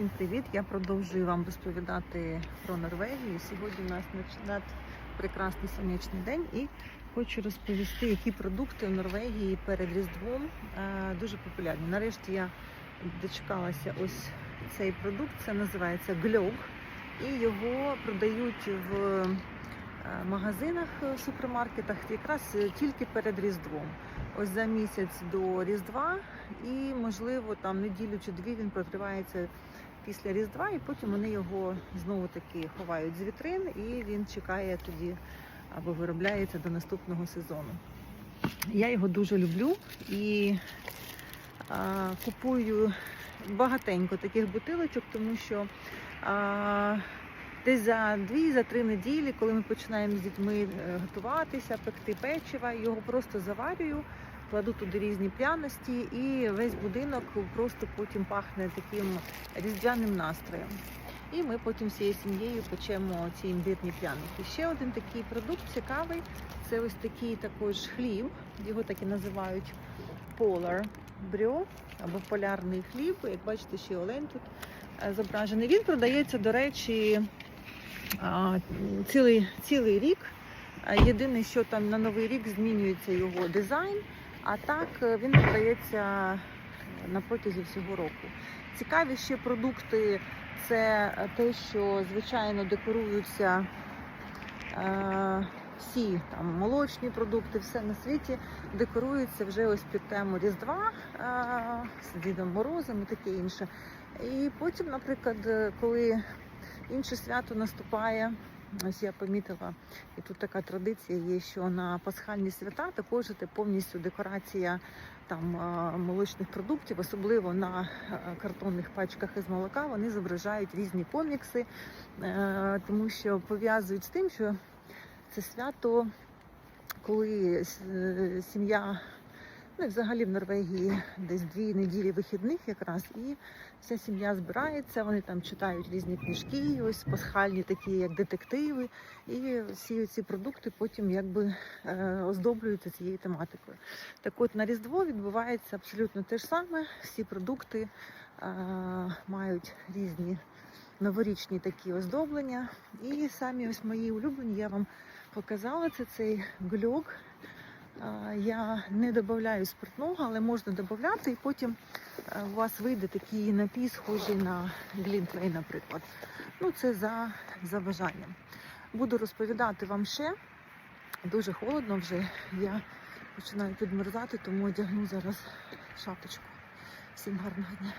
Всім привіт! Я продовжую вам розповідати про Норвегію. Сьогодні у нас прекрасний сонячний день і хочу розповісти, які продукти в Норвегії перед Різдвом е, дуже популярні. Нарешті я дочекалася ось цей продукт. Це називається гльог, і його продають в е, магазинах, е, супермаркетах якраз тільки перед Різдвом. Ось за місяць до Різдва, і можливо там неділю чи дві він протривається після Різдва, і потім вони його знову таки ховають з вітрин, і він чекає тоді або виробляється до наступного сезону. Я його дуже люблю і а, купую багатенько таких бутилочок, тому що а, десь за дві, за три неділі, коли ми починаємо з дітьми е, готуватися, пекти печива, його просто заварюю, кладу туди різні пряності, і весь будинок просто потім пахне таким різдвяним настроєм. І ми потім всією сім'єю печемо ці імбирні пряники. Ще один такий продукт цікавий. Це ось такий також хліб, його так і називають Polar Brew, або полярний хліб. Як бачите, ще олень тут е, зображений. Він продається, до речі, цілий, цілий рік. Єдине, що там на новий рік змінюється його дизайн, а так е, він продається на протязі всього року. Цікаві ще продукти це те, що звичайно декоруються е, всі там молочні продукти, все на світі декорується вже ось під тему Різдва е, з Дідом Морозом і таке інше. І потім, наприклад, е, коли інше свято наступає. Ось я помітила, і тут така традиція є, що на пасхальні свята також це повністю декорація там е, молочних продуктів, особливо на е, картонних пачках із молока. Вони зображають різні комікси, е, тому що пов'язують з тим, що це свято, коли сім'я. Ну взагалі в Норвегії десь дві неділі вихідних якраз, і вся сім'я збирається, вони там читають різні книжки, ось пасхальні такі, як детективи, і всі ці продукти потім якби е, оздоблюються цією тематикою. Так от на Різдво відбувається абсолютно те ж саме. Всі продукти е, мають різні новорічні такі оздоблення. І самі ось мої улюблені я вам показала це цей гльог. Я не додаю спиртного, але можна додати, і потім е, у вас вийде такий напій, схожий на глінтвей, наприклад. Ну, це за, за бажанням. Буду розповідати вам ще. Дуже холодно вже. Я починаю підмерзати, тому одягну зараз шапочку. Всім гарного дня.